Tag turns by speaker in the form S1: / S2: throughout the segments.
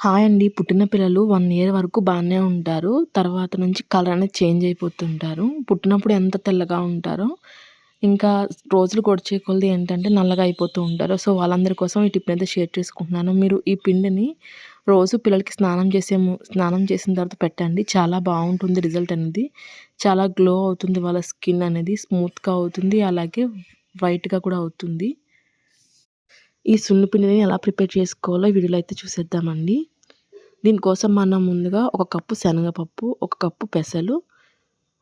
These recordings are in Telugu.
S1: హాయ్ అండి. పుట్టిన పిల్లలు వన్ ఇయర్ వరకు బాగానే ఉంటారు. తర్వాత నుంచి కలర్ అనేది చేంజ్ అయిపోతుంటారు. పుట్టినప్పుడు ఎంత తెల్లగా ఉంటారో ఇంకా రోజులు గడిచే కొలది ఏంటంటే నల్లగా అయిపోతూ ఉంటారు. సో వాళ్ళందరి కోసం ఈ టిప్ అయితే షేర్ చేసుకుంటున్నాను. మీరు ఈ పిండిని రోజు పిల్లలకి స్నానం చేసే స్నానం చేసిన తర్వాత పెట్టండి. చాలా బాగుంటుంది రిజల్ట్ అనేది. చాలా గ్లో అవుతుంది వాళ్ళ స్కిన్ అనేది స్మూత్గా అవుతుంది. అలాగే వైట్గా కూడా అవుతుంది. ఈ సున్నిపిండిని ఎలా ప్రిపేర్ చేసుకోవాలో వీడియోలో అయితే చూసేద్దామండి. దీనికోసం మనం ముందుగా ఒక కప్పు శనగపప్పు ఒక కప్పు పెసలు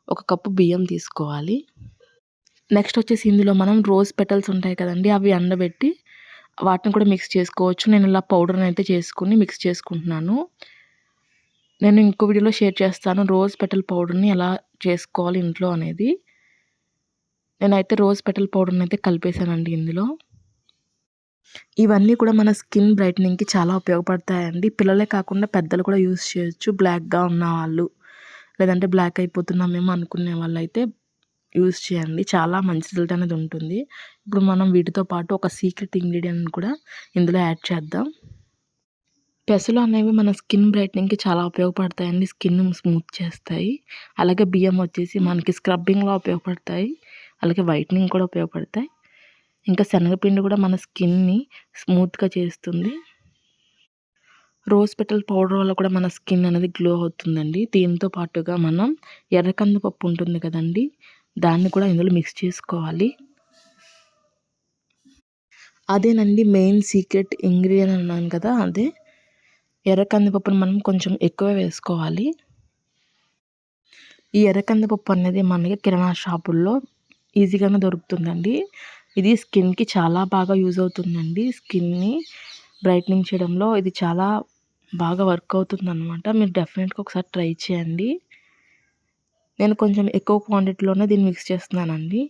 S1: ఒక కప్పు బియ్యం తీసుకోవాలి. నెక్స్ట్ వచ్చేసి ఇందులో మనం రోజ్ పెటల్స్ ఉంటాయి కదండి అవి ఎండబెట్టి వాటిని కూడా మిక్స్ చేసుకోవచ్చు. నేను ఇలా పౌడర్ని అయితే చేసుకుని మిక్స్ చేసుకుంటున్నాను. నేను ఇంకో వీడియోలో షేర్ చేస్తాను రోజ్ పెటల్ పౌడర్ని ఎలా చేసుకోవాలి ఇంట్లో అనేది. నేనైతే రోజ్ పెటల్ పౌడర్ని అయితే కలిపేశానండి ఇందులో. ఇవన్నీ కూడా మన స్కిన్ బ్రైట్నింగ్కి చాలా ఉపయోగపడతాయండి. పిల్లలే కాకుండా పెద్దలు కూడా యూస్ చేయొచ్చు. బ్లాక్గా ఉన్న వాళ్ళు లేదంటే బ్లాక్ అయిపోతున్నామేమో అనుకునే వాళ్ళు అయితే యూస్ చేయండి. చాలా మంచి రిజల్ట్ అనేది ఉంటుంది. ఇప్పుడు మనం వీటితో పాటు ఒక సీక్రెట్ ఇంగ్రీడియంట్ కూడా ఇందులో యాడ్ చేద్దాం. పెసలు అనేవి మన స్కిన్ బ్రైట్నింగ్కి చాలా ఉపయోగపడతాయండి. స్కిన్ స్మూత్ చేస్తాయి. అలాగే బియ్యం వచ్చేసి మనకి స్క్రబ్బింగ్లో ఉపయోగపడతాయి. అలాగే వైట్నింగ్ కూడా ఉపయోగపడతాయి. ఇంకా శనగపిండి కూడా మన స్కిన్ని స్మూత్గా చేస్తుంది. రోజ్ పెటల్ పౌడర్ వల్ల కూడా మన స్కిన్ అనేది గ్లో అవుతుందండి. దీంతో పాటుగా మనం ఎర్రకంది పప్పు ఉంటుంది కదండి దాన్ని కూడా ఇందులో మిక్స్ చేసుకోవాలి. అదేనండి మెయిన్ సీక్రెట్ ఇంగ్రీడియంట్ అన్నాను కదా అదే. ఎర్ర కందిపప్పును మనం కొంచెం ఎక్కువ వేసుకోవాలి. ఈ ఎర్ర కందిపప్పు అనేది మనకి కిరాణా షాపుల్లో ఈజీగానే దొరుకుతుందండి. ఇది స్కిన్కి చాలా బాగా యూజ్ అవుతుందండి. స్కిన్ని బ్రైట్నింగ్ చేయడంలో ఇది చాలా బాగా వర్క్ అవుతుంది అనమాట మీరు డెఫినెట్గా ఒకసారి ట్రై చేయండి. నేను కొంచెం ఎక్కువ క్వాంటిటీలోనే దీన్ని మిక్స్ చేస్తున్నానండి.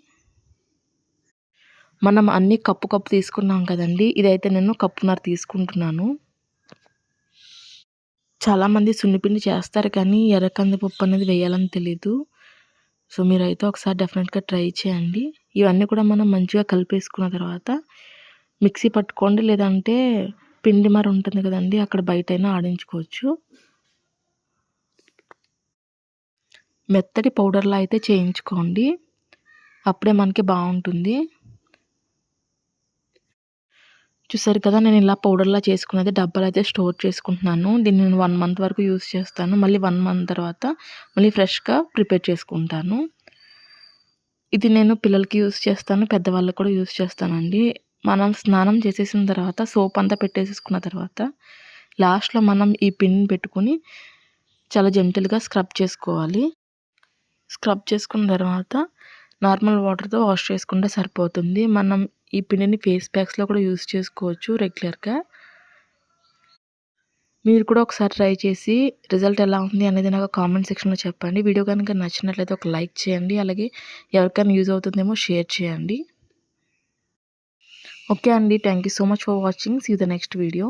S1: మనం అన్నీ కప్పు కప్పు తీసుకున్నాం కదండి. ఇదైతే నేను కప్పున్నర తీసుకుంటున్నాను. చాలామంది సున్నిపిండి చేస్తారు కానీ ఎర్ర కందిపప్పు అనేది వేయాలని తెలీదు. సో మీరైతే ఒకసారి డెఫినెట్గా ట్రై చేయండి. ఇవన్నీ కూడా మనం మంచిగా కలిపేసుకున్న తర్వాత మిక్సీ పట్టుకోండి లేదంటే పిండి మరి ఉంటుంది కదండి అక్కడ బయట అయినా ఆడించుకోవచ్చు. మెత్తటి పౌడర్లా అయితే చేయించుకోండి అప్పుడే మనకి బాగుంటుంది. చూసారు కదా నేను ఇలా పౌడర్లా చేసుకున్నది డబ్బాలు అయితే స్టోర్ చేసుకుంటున్నాను. దీన్ని నేను వన్ మంత్ వరకు యూస్ చేస్తాను. మళ్ళీ వన్ మంత్ తర్వాత మళ్ళీ ఫ్రెష్గా ప్రిపేర్ చేసుకుంటాను. ఇది నేను పిల్లలకి యూస్ చేస్తాను పెద్దవాళ్ళకి కూడా యూస్ చేస్తానండి. మనం స్నానం చేసేసిన తర్వాత సోప్ అంతా పెట్టేసేసుకున్న తర్వాత లాస్ట్లో మనం ఈ పిన్ పెట్టుకుని చాలా జెంటల్గా స్క్రబ్ చేసుకోవాలి. స్క్రబ్ చేసుకున్న తర్వాత నార్మల్ వాటర్తో వాష్ చేసుకుంటే సరిపోతుంది. మనం ఈ పిండిని ఫేస్ ప్యాక్స్లో కూడా యూస్ చేసుకోవచ్చు రెగ్యులర్గా. మీరు కూడా ఒకసారి ట్రై చేసి రిజల్ట్ ఎలా ఉంది అనేది నాకు కామెంట్ సెక్షన్లో చెప్పండి. వీడియో కనుక నచ్చినట్లయితే ఒక లైక్ చేయండి. అలాగే ఎవరికైనా యూజ్ అవుతుందేమో షేర్ చేయండి. ఓకే అండి. Thank you so much for watching. See the next video